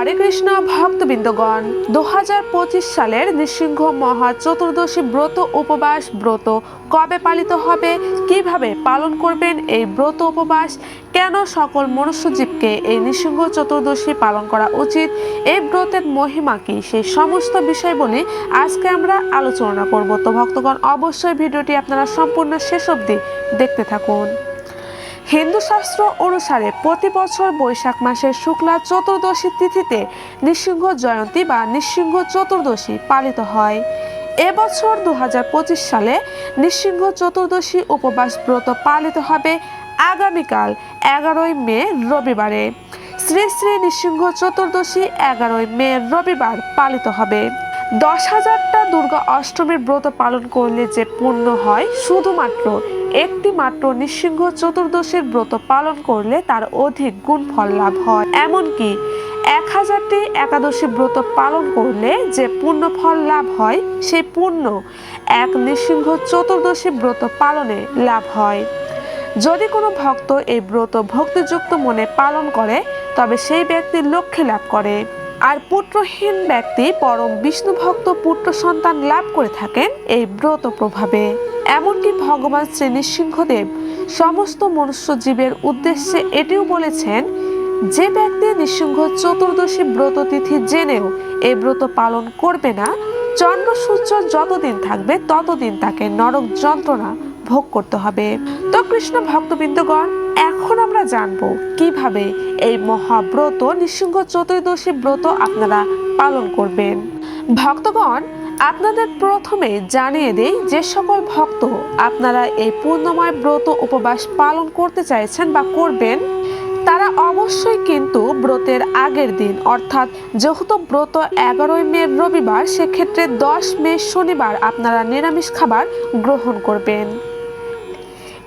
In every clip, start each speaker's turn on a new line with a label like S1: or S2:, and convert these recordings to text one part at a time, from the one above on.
S1: হরে কৃষ্ণ, ভক্তবৃন্দগণ। দু হাজার পঁচিশ সালের নৃসিংহ মহা চতুর্দশী ব্রত উপবাস, ব্রত কবে পালিত হবে? কীভাবে পালন করবেন এই ব্রত উপবাস? কেন সকল মনুষ্যজীবকে এই নৃসিংহ চতুর্দশী পালন করা উচিত? এই ব্রতের মহিমা কি? সেই সমস্ত বিষয় বিষয়গুলি আজকে আমরা আলোচনা করব। তো ভক্তগণ, অবশ্যই ভিডিওটি আপনারা সম্পূর্ণ শেষ অবধি দেখতে থাকুন। হিন্দু শাস্ত্র অনুসারে প্রতি বছর বৈশাখ মাসের শুক্লা চতুর্দশী তিথিতে নৃসিংহ জয়ন্তী বা নৃসিংহ চতুর্দশী পালিত হয়। এবছর দু হাজার পঁচিশ সালে নৃসিংহ চতুর্দশী উপবাস ব্রত পালিত হবে আগামীকাল এগারোই মে রবিবারে। শ্রী শ্রী নৃসিংহ চতুর্দশী এগারোই মে রবিবার পালিত হবে। দশ হাজারটা দুর্গা অষ্টমীর ব্রত পালন করলে যে পুণ্য হয়, শুধুমাত্র একটি মাত্র নৃসিংহ চতুর্দশীর ব্রত পালন করলে তার অধিক গুণ ফল লাভ হয়। এমনকি এক হাজারটি একাদশী ব্রত পালন করলে যে পূর্ণ ফল লাভ হয়, সেই পুণ্য এক নৃসিংহ চতুর্দশী ব্রত পালনে লাভ হয়। যদি কোনো ভক্ত এই ব্রত ভক্তিযুক্ত মনে পালন করে, তবে সেই ব্যক্তি লক্ষ্যে লাভ করে। আর পুত্রহীন ব্যক্তি পরম বিষ্ণু ভক্ত পুত্র সন্তান লাভ করে থাকেন এই ব্রত প্রভাবে। এমনকি ভগবান শ্রী নৃসিংহদেব সমস্ত মনুষ্য জীবের উদ্দেশ্যে এটিও বলেছেন, যে ব্যক্তি নৃসিংহ চতুর্দশী ব্রত তিথি জেনেও এই ব্রত পালন করবে না, চন্দ্র সূর্য যতদিন থাকবে ততদিন তাকে নরক যন্ত্রণা ভোগ করতে হবে। তো কৃষ্ণ ভক্তবৃন্দগণ এখন আমরা জানব কীভাবে এই মহাব্রত নৃসিংহ চতুর্দশী ব্রত আপনারা পালন করবেন। ভক্তগণ, আপনাদের প্রথমে জানিয়ে দেই যে সকল ভক্ত আপনারা এই পূর্ণময় ব্রত উপবাস পালন করতে চাইছেন বা করবেন, তারা অবশ্যই কিন্তু ব্রতের আগের দিন, অর্থাৎ যেহেতু ব্রত এগারোই মে রবিবার, সেক্ষেত্রে দশ মে শনিবার আপনারা নিরামিষ খাবার গ্রহণ করবেন।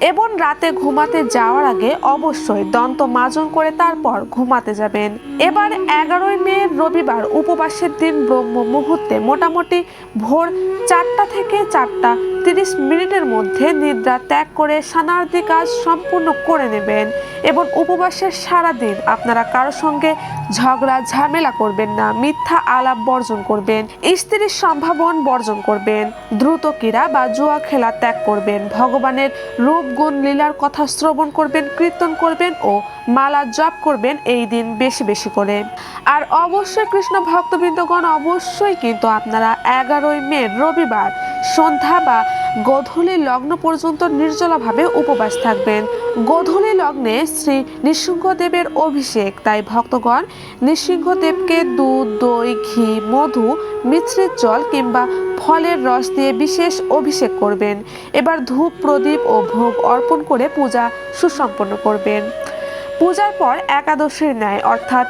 S1: এবং রাতে ঘুমাতে যাওয়ার আগে অবশ্যই দন্ত মাজন করে তারপর ঘুমাতে যাবেন। এবার এগারোই মে, রবিবার উপবাসের দিন ব্রহ্ম মুহূর্তে মোটামুটি ভোর চারটা থেকে চারটা তিরিশ মিনিটের মধ্যে নিদ্রা ত্যাগ করে স্নানার্দি কাজ সম্পূর্ণ করে নেবেন এবং উপবাসের সারা দিন আপনারা কারোর সঙ্গে ঝগড়া, ঝামেলা করবেন না, মিথ্যা আলাপ বর্জন করবেন, স্ত্রীর সম্ভাবন বর্জন করবেন, দ্রুত ক্রীড়া বা জুয়া খেলা ত্যাগ করবেন, ভগবানের রূপ, গুণ, লীলার কথা শ্রবণ করবেন, কীর্তন করবেন ও মালা জপ করবেন এই দিন বেশি বেশি করে। আর অবশ্যই কৃষ্ণ ভক্তবৃন্দগণ অবশ্যই কিন্তু আপনারা এগারোই মে রবিবার সন্ধ্যা বা গধূলি লগ্ন পর্যন্ত নির্জলাভাবে উপবাস থাকবেন। গধূলি লগ্নে শ্রী নৃসিংহদেবের অভিষেক, তাই ভক্তগণ নৃসিংহদেবকে দুধ, দই, ঘি, মধু মিশ্রিত জল কিংবা ফলের রস দিয়ে বিশেষ অভিষেক করবেন। এবার ধূপ, প্রদীপ ও ভোগ অর্পণ করে পূজা সুসম্পন্ন করবেন। পূজার পর একাদশীর ন্যায়, অর্থাৎ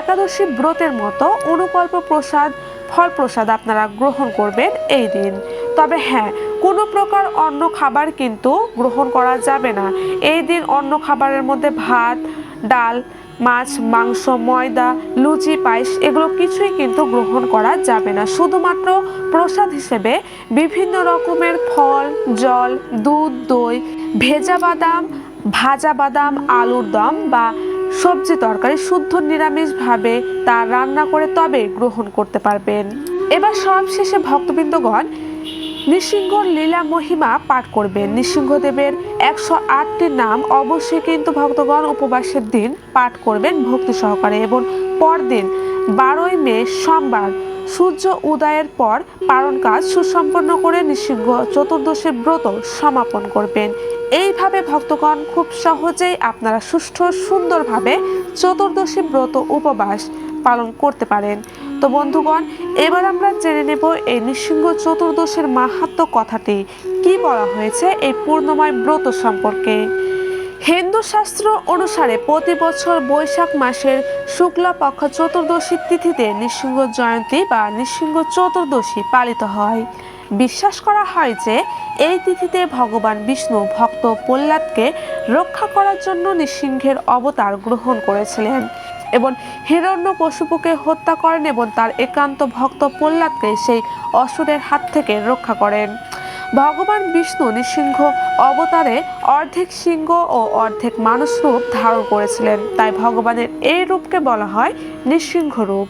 S1: একাদশী ব্রতের মতো অনুকল্প প্রসাদ ফল প্রসাদ আপনারা গ্রহণ করবেন এই দিন। তবে হ্যাঁ কোনো প্রকার অন্য খাবার কিন্তু গ্রহণ করা যাবে না। এই দিন অন্য খাবারের মধ্যে ভাত, ডাল, মাছ, মাংস, ময়দা, লুচি, পায়েস এগুলো কিছুই কিন্তু গ্রহণ করা যাবে না। শুধুমাত্র প্রসাদ হিসেবে বিভিন্ন রকমের ফল, জল, দুধ, দই, ভেজা বাদাম, ভাজা বাদাম, আলুর দম বা সবজি তরকারি শুদ্ধ নিরামিষভাবে তা রান্না করে তবে গ্রহণ করতে পারবেন। এবার সবশেষে ভক্তবৃন্দগণ নৃসিংহর লীলা মহিমা পাঠ করবেন নৃসিংহদেবের একশো আটটি নাম অবশ্যই কিন্তু ভক্তগণ উপবাসের দিন পাঠ করবেন ভক্তি সহকারে এবং পরদিন বারোই মে সোমবার সূর্য উদয়ের পর পালন কাজ সুসম্পন্ন করে নৃসিংহ চতুর্দশীর ব্রত সমাপন করবেন। এইভাবে ভক্তগণ খুব সহজেই আপনারা সুষ্ঠু সুন্দরভাবে চতুর্দশী ব্রত উপবাস পালন করতে পারেন। তো বন্ধুগণ, এবার আমরা জেনে নেব এই নৃসিংহ চতুর্দশীর মাহাত্ম কথাটি। কি বলা হয়েছে এই পূর্ণময় ব্রত সম্পর্কে? হিন্দু শাস্ত্র অনুসারে প্রতি বছর বৈশাখ মাসের শুক্লা পক্ষ চতুর্দশী তিথিতে নৃসিংহ জয়ন্তী বা নৃসিংহ চতুর্দশী পালিত হয়। বিশ্বাস করা হয় যে, এই তিথিতে ভগবান বিষ্ণু ভক্ত প্রহ্লাদকে রক্ষা করার জন্য নৃসিংহের অবতার গ্রহণ করেছিলেন। এবং হিরণ্য পশুপুকে হত্যা করেন এবং তার একান্ত ভক্ত প্রহ্লাদকে সেই অসুরের হাত থেকে রক্ষা করেন। ভগবান বিষ্ণু নৃসিংহ অবতারে অর্ধেক সিংহ ও অর্ধেক মানুষ রূপ ধারণ করেছিলেন। তাই ভগবানের এই রূপকে বলা হয় নৃসিংহ রূপ।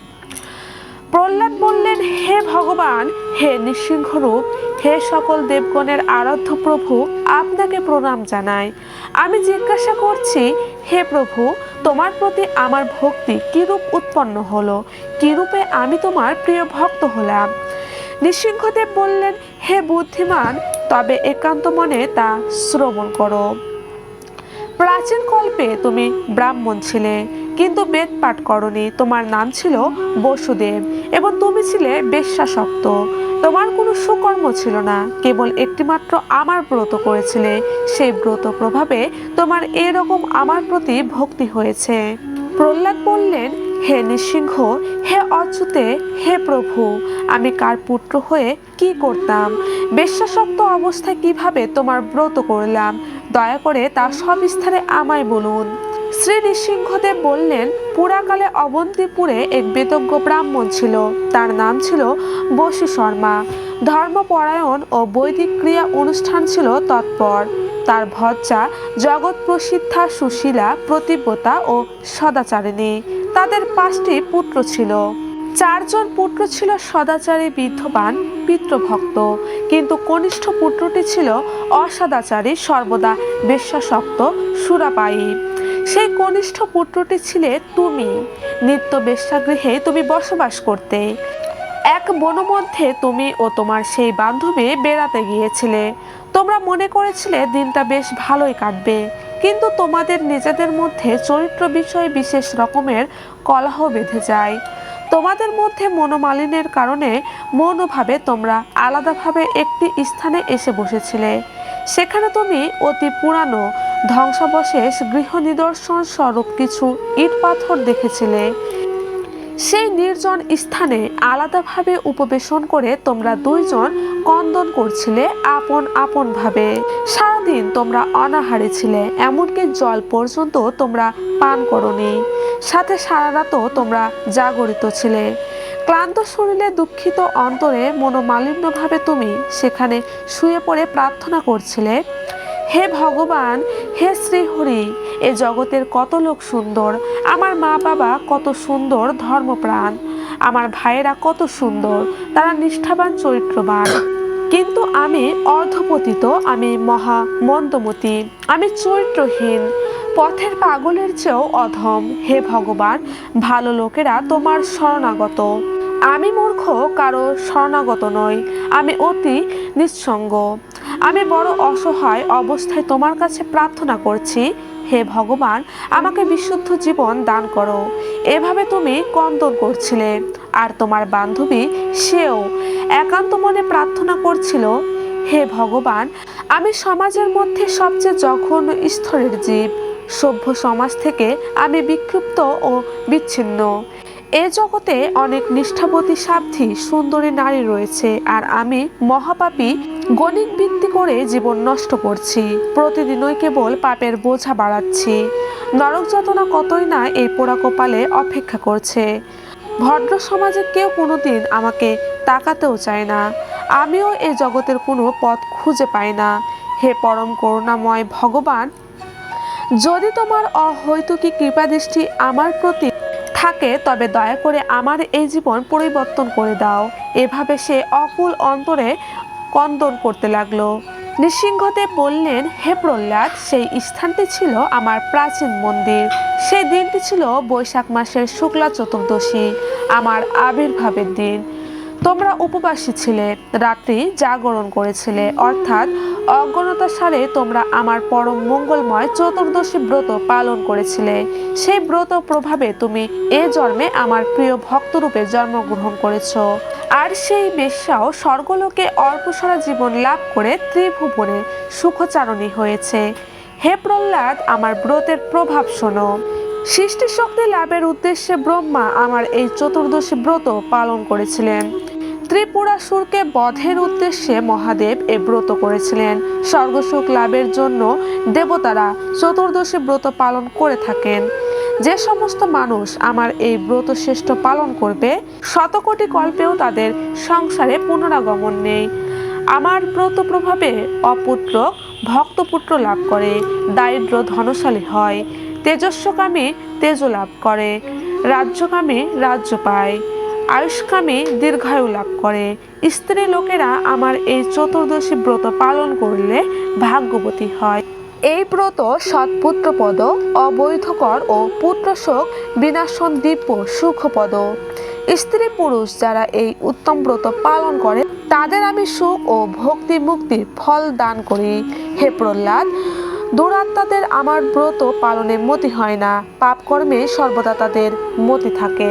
S1: প্রহ্লাদ বললেন, হে ভগবান, হে নৃসিংহ রূপ হে সকল দেবগণের আরাধ্য প্রভু, আপনাকে প্রণাম জানাই। আমি জিজ্ঞাসা করছি, হে প্রভু, তোমার প্রতি আমার ভক্তি কিরূপ উৎপন্ন হলো? কিরূপে আমি তোমার প্রিয় ভক্ত হলাম? নৃসিংহদেব বললেন, হে বুদ্ধিমান, তবে একান্ত মনে তা শ্রবণ করো। প্রাচীন কল্পে তুমি ব্রাহ্মণ ছিলে, কিন্তু বেদ পাঠ করনি। তোমার নাম ছিল বসুদেব এবং তুমি ছিলে বেশ্যাসক্ত। তোমার কোনো সুকর্ম ছিল না, কেবল একটিমাত্র আমার ব্রত করেছিলে। সেই ব্রত প্রভাবে তোমার এরকম আমার প্রতি ভক্তি হয়েছে। প্রহ্লাদ বললেন হে নৃসিংহ, হে অচ্যুতে, হে প্রভু, আমি কার পুত্র হয়ে কি করতাম? বিশ্বাসক্ত অবস্থায় কীভাবে তোমার ব্রত করলাম? দয়া করে তা সবিস্তারে আমায় বলুন। শ্রী নৃসিংহদেব বললেন, পুরাকালে অবন্তিপুরে এক বেতজ্ঞ ব্রাহ্মণ ছিল। তার নাম ছিল বসু শর্মা। ধর্মপরায়ণ ও বৈদিক ক্রিয়া অনুষ্ঠান ছিল তৎপর। তার ভজ্জা জগৎ প্রসিদ্ধা সুশীলা, প্রতিব্রতা ও সদাচারিণী। তাদের পাঁচটি পুত্র ছিল। চারজন পুত্র ছিল সদাচারী বিদ্ধবান পিতৃভক্ত। কিন্তু কনিষ্ঠ পুত্রটি ছিল অসদাচারী, সর্বদা বেশ্যাসক্ত, সুরাপায়ী। সেই কনিষ্ঠ পুত্রটি ছিলে তুমি। নিত্য বেশ্যাগৃহে তুমি বসবাস করতে। এক বনমধ্যে তুমি ও তোমার সেই বান্ধবী বেড়াতে গিয়েছিলে। তোমরা মনে করেছিলে দিনটা বেশ ভালোই কাটবে, কিন্তু তোমাদের নিজেদের মধ্যে চরিত্র বিষয়ে বিশেষ রকমের কলহ বেঁধে যায়। তোমাদের মধ্যে মনোমালিনের কারণে মনোভাবে তোমরা আলাদাভাবে একটি স্থানে এসে বসেছিলে। সেখানে তুমি অতি পুরানো ধ্বংসাবশেষ গৃহ নিদর্শন স্বরূপ কিছু ইট পাথর দেখেছিলে। সেই নির্জন স্থানে আলাদাভাবে উপবেশন করে তোমরা দুইজন কন্দন করছিলে আপন আপন ভাবে। সারাদিন তোমরা অনাহারে ছিলে, এমনকি জল পর্যন্ত তোমরা পান করনি। সাথে সারা রাতও তোমরা জাগরিত ছিলে। ক্লান্ত শরীরে দুঃখিত অন্তরে মনোমালিন্যভাবে তুমি সেখানে শুয়ে পড়ে প্রার্থনা করছিলে হে ভগবান, হে শ্রীহরি, এ জগতের কত লোক সুন্দর, আমার মা বাবা কত সুন্দর ধর্মপ্রাণ, আমার ভাইয়েরা কত সুন্দর, তারা নিষ্ঠাবান, চরিত্রবান। কিন্তু আমি অর্ধপতিত, আমি মহা মন্দমতি, আমি চরিত্রহীন, পথের পাগলের চেয়েও অধম। হে ভগবান, ভালো লোকেরা তোমার শরণাগত। আমি মূর্খ, কারও শরণাগত নই, আমি অতি নিঃসঙ্গ। আমি বড় অসহায় অবস্থায় তোমার কাছে প্রার্থনা করছি। হে ভগবান, আমাকে বিশুদ্ধ জীবন দান করো। এভাবে তুমি কন্দন করছিলে, আর তোমার বান্ধবী সেও একান্ত মনে প্রার্থনা করছিল। হে ভগবান, আমি সমাজের মধ্যে সবচেয়ে জঘন্য স্তরের জীব। সভ্য সমাজ থেকে আমি বিক্ষিপ্ত ও বিচ্ছিন্ন। এ জগতে অনেক নিষ্ঠাবতী সাধ্যী সুন্দরী নারী রয়েছে, আর আমি মহাপাপী গণিত ভিত্তি করে জীবন নষ্ট করছি। প্রতিদিনই কেবল পাপের বোঝা বাড়াচ্ছি। নরক যাতনা কতই না এই পোড়া কপালে অপেক্ষা করছে। ভদ্র সমাজে কেউ কোনোদিন আমাকে তাকাতেও চায় না। আমিও এ জগতের কোনো পথ খুঁজে পাই না। হে পরম করুণাময় ভগবান, যদি তোমার অহৈতুকী কৃপাদৃষ্টি আমার প্রতি থাকে, তবে দয়া করে আমার এই জীবন পরিবর্তন করে দাও। এভাবে সে অকুল অন্তরে কন্দন করতে লাগল। নৃসিংহদেব বললেন, হে প্রহ্লাদ, সেই স্থানটি ছিল আমার প্রাচীন মন্দির। সেই দিনটি ছিল বৈশাখ মাসের শুক্লা চতুর্দশী, আমার আবির্ভাবের দিন। তোমরা উপবাসী ছিলে, রাত্রি জাগরণ করেছিলে, অর্থাৎ অজ্ঞানতা সারে তোমরা আমার পরম মঙ্গলময় চতুর্দশী ব্রত পালন করেছিলে। সেই ব্রত প্রভাবে তুমি এ জন্মে আমার প্রিয় ভক্তরূপে জন্মগ্রহণ করেছ। আর সেই বেশ্যাও স্বর্গলোকে অল্পসরা জীবন লাভ করে ত্রিভুবনে সুখচারণী হয়েছে। হে প্রহ্লাদ, আমার ব্রতের প্রভাব শোনো। সৃষ্টি শক্তি লাভের উদ্দেশ্যে ব্রহ্মা আমার এই চতুর্দশী ব্রত পালন করেছিলেন। ত্রিপুরাসুরকে বধের উদ্দেশ্যে মহাদেব এ ব্রত করেছিলেন। স্বর্গসুখ লাভের জন্য দেবতারা চতুর্দশী ব্রত পালন করে থাকেন। যে সমস্ত মানুষ আমার এই ব্রত শ্রেষ্ঠ পালন করবে, শতকোটি কল্পেও তাদের সংসারে পুনরাগমন নেই। আমার ব্রত প্রভাবে অপুত্র, ভক্তপুত্র লাভ করে, দারিদ্র ধনশালী হয়, তেজস্বকামী তেজ লাভ করে, রাজ্যকামী রাজ্য পায়। আয়ুষ্কামী দীর্ঘায়ু লাভ করে। স্ত্রী লোকেরা আমার এই চতুর্দশী ব্রত পালন করলে ভাগ্যবতী হয়। এই ব্রত সৎপুত্রপদ, অবৈধকর ও পুত্রশোক, বিনাশন দিব্য সুখপদ। স্ত্রী পুরুষ যারা এই উত্তম ব্রত পালন করে, তাদের আমি সুখ ও ভক্তি মুক্তির ফল দান করি। হে প্রহ্লাদ, দুরাত্মাদের আমার ব্রত পালনে মতি হয় না। পাপকর্মে সর্বদা তাদের মতি থাকে।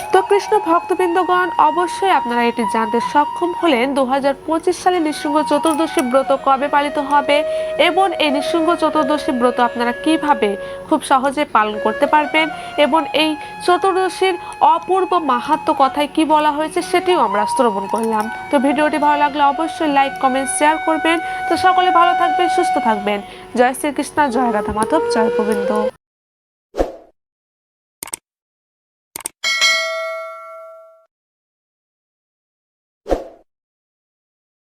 S1: তো কৃষ্ণ ভক্তবৃন্দগণ, অবশ্যই আপনারা এটি জানতে সক্ষম হলেন দু হাজার পঁচিশ সালে নৃসিংহ চতুর্দশী ব্রত কবে পালিত হবে এবং এই নৃসিংহ চতুর্দশী ব্রত আপনারা কীভাবে খুব সহজে পালন করতে পারবেন এবং এই চতুর্দশীর অপূর্ব মাহাত্ম কথায় কি বলা হয়েছে সেটিও আমরা শ্রবণ করলাম। তো ভিডিওটি ভালো লাগলে অবশ্যই লাইক, কমেন্ট, শেয়ার করবেন। তো সকলে ভালো থাকবেন, সুস্থ থাকবেন। জয় শ্রীকৃষ্ণ, জয় রাধা মাধব জয় গোবিন্দ।